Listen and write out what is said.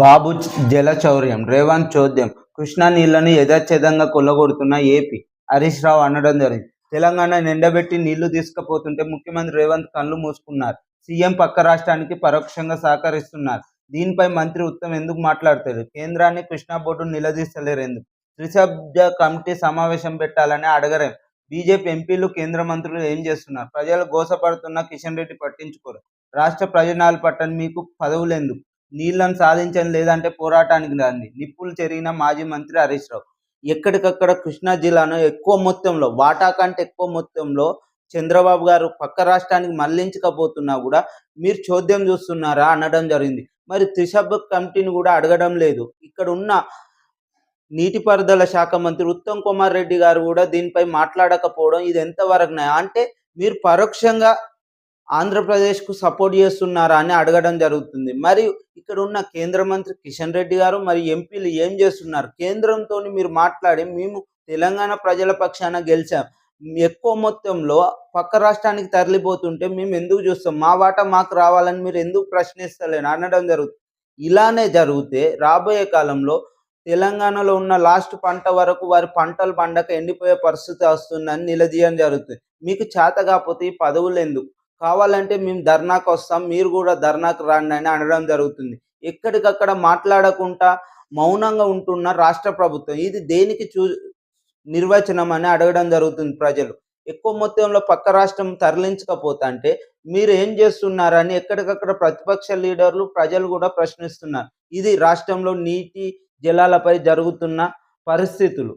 బాబు జల చౌర్యం రేవంత్ చోద్యం కృష్ణా నీళ్ళను యథాచ్ఛేదంగా కొల్లగొడుతున్న ఏపీ. హరీష్ రావు అనడం జరిగింది. తెలంగాణ ఎండబెట్టి నీళ్ళు తీసుకుపోతుంటే ముఖ్యమంత్రి రేవంత్ కళ్ళు మూసుకున్నారు. సీఎం పక్క రాష్ట్రానికి పరోక్షంగా సహకరిస్తున్నారు. దీనిపై మంత్రి ఉత్తమ్ ఎందుకు మాట్లాడతాడు కేంద్రాన్ని కృష్ణా బోర్డు నిలదీస్తలేరు ఎందుకు? త్రిసభ్య కమిటీ సమావేశం పెట్టాలని అడగరేం బీజేపీ ఎంపీలు కేంద్ర మంత్రులు ఏం చేస్తున్నారు? ప్రజలు గోసపడుతున్న కిషన్ రెడ్డి పట్టించుకోరు. రాష్ట్ర ప్రయోజనాలు పట్టని మీకు పదవులు ఎందుకు? నీళ్ళను సాధించని లేదంటే పోరాటానికి రాంది. నిప్పులు చెరిగిన మాజీ మంత్రి హరీష్ రావు. ఎక్కడికక్కడ కృష్ణా జిల్లాను ఎక్కువ మొత్తంలో వాటా కంటే ఎక్కువ మొత్తంలో చంద్రబాబు గారు పక్క రాష్ట్రానికి మళ్ళించకపోతున్నా కూడా మీరు చోద్యం చూస్తున్నారా అనడం జరిగింది. మరి త్రిసభ్య కమిటీని కూడా అడగడం లేదు. ఇక్కడ ఉన్న నీటిపారుదల శాఖ మంత్రి ఉత్తమ్ కుమార్ రెడ్డి గారు కూడా దీనిపై మాట్లాడకపోవడం ఇది ఎంతవరకు అంటే మీరు పరోక్షంగా ఆంధ్రప్రదేశ్కు సపోర్ట్ చేస్తున్నారా అని అడగడం జరుగుతుంది. మరియు ఇక్కడ ఉన్న కేంద్ర మంత్రి కిషన్ రెడ్డి గారు మరి ఎంపీలు ఏం చేస్తున్నారు? కేంద్రంతో మీరు మాట్లాడి మేము తెలంగాణ ప్రజల పక్షాన గెలిచాం. ఎక్కువ మొత్తంలో పక్క రాష్ట్రానికి తరలిపోతుంటే మేము ఎందుకు చూస్తాం? మా వాటా మాకు రావాలని మీరు ఎందుకు ప్రశ్నిస్తలేను అనడం జరుగుతుంది ఇలానే జరిగితే రాబోయే కాలంలో తెలంగాణలో ఉన్న లాస్ట్ పంట వరకు వారి పంటలు పండక ఎండిపోయే పరిస్థితి వస్తుందని నిలదీయడం జరుగుతుంది. మీకు చేత కాకపోతే ఈ పదవులు ఎందుకు? కావాలంటే మేము ధర్నాకు వస్తాం మీరు కూడా ధర్నాకు రండి అని అనడం జరుగుతుంది. ఎక్కడికక్కడ మాట్లాడకుండా మౌనంగా ఉంటున్న రాష్ట్ర ప్రభుత్వం ఇది దేనికి చూ నిర్వచనం అని అడగడం జరుగుతుంది ప్రజలు. ఎక్కువ మొత్తంలో పక్క రాష్ట్రం తరలించకపోతా అంటే మీరు ఏం చేస్తున్నారని ఎక్కడికక్కడ ప్రతిపక్ష లీడర్లు ప్రజలు కూడా ప్రశ్నిస్తున్నారు. ఇది రాష్ట్రంలో నీటి జలాలపై జరుగుతున్న పరిస్థితులు.